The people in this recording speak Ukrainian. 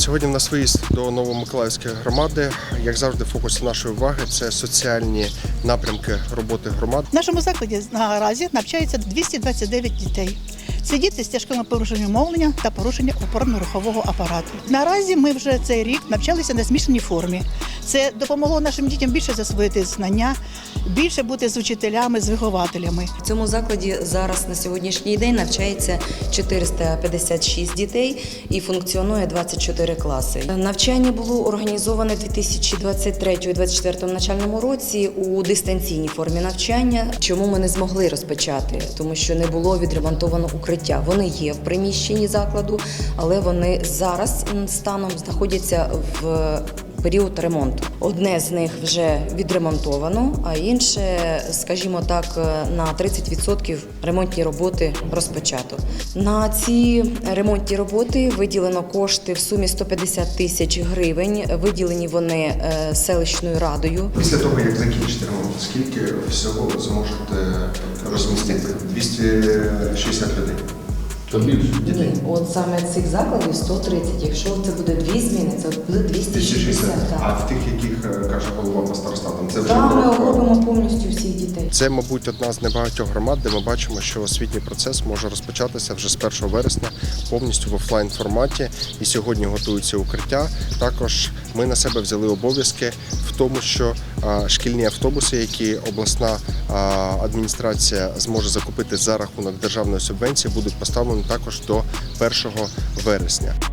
Сьогодні в нас виїзд до Новомиколаївської громади. Як завжди, фокус нашої уваги це соціальні напрямки роботи громад. В нашому закладі наразі навчається 229 дітей. Це діти з тяжкими порушеннями мовлення та порушення опорно-рухового апарату. Наразі ми вже цей рік навчалися на змішаній формі. Це допомогло нашим дітям більше засвоїти знання, більше бути з учителями, з вихователями. В цьому закладі зараз на сьогоднішній день навчається 456 дітей і функціонує 24 класи. Навчання було організоване 2023-2024 навчальному році у дистанційній формі навчання. Чому ми не змогли розпочати? Тому що не було відремонтовано укриття. Вони є в приміщенні закладу, але вони зараз станом знаходяться в період ремонту. Одне з них вже відремонтовано, а інше, скажімо так, на 30% ремонтні роботи розпочато. На ці ремонтні роботи виділено кошти в сумі 150 тисяч гривень. Виділені вони е, селищною радою. Після того, як закінчите ремонт, скільки всього зможете розмістити? 260 людей. Та більше. Ні, от саме цих закладів 130. Якщо це буде дві зміни, це буде 260. А в тих, яких е, каже голова по старостатам, це вже Там ми враховано? повністю всіх дітей. Це, мабуть, одна з небагатьох громад, де ми бачимо, що освітній процес може розпочатися вже з 1 вересня повністю в офлайн форматі. І сьогодні готуються укриття. Також ми на себе взяли обов'язки в тому, що шкільні автобуси, які обласна адміністрація зможе закупити за рахунок державної субвенції, будуть поставлені також до 1 вересня.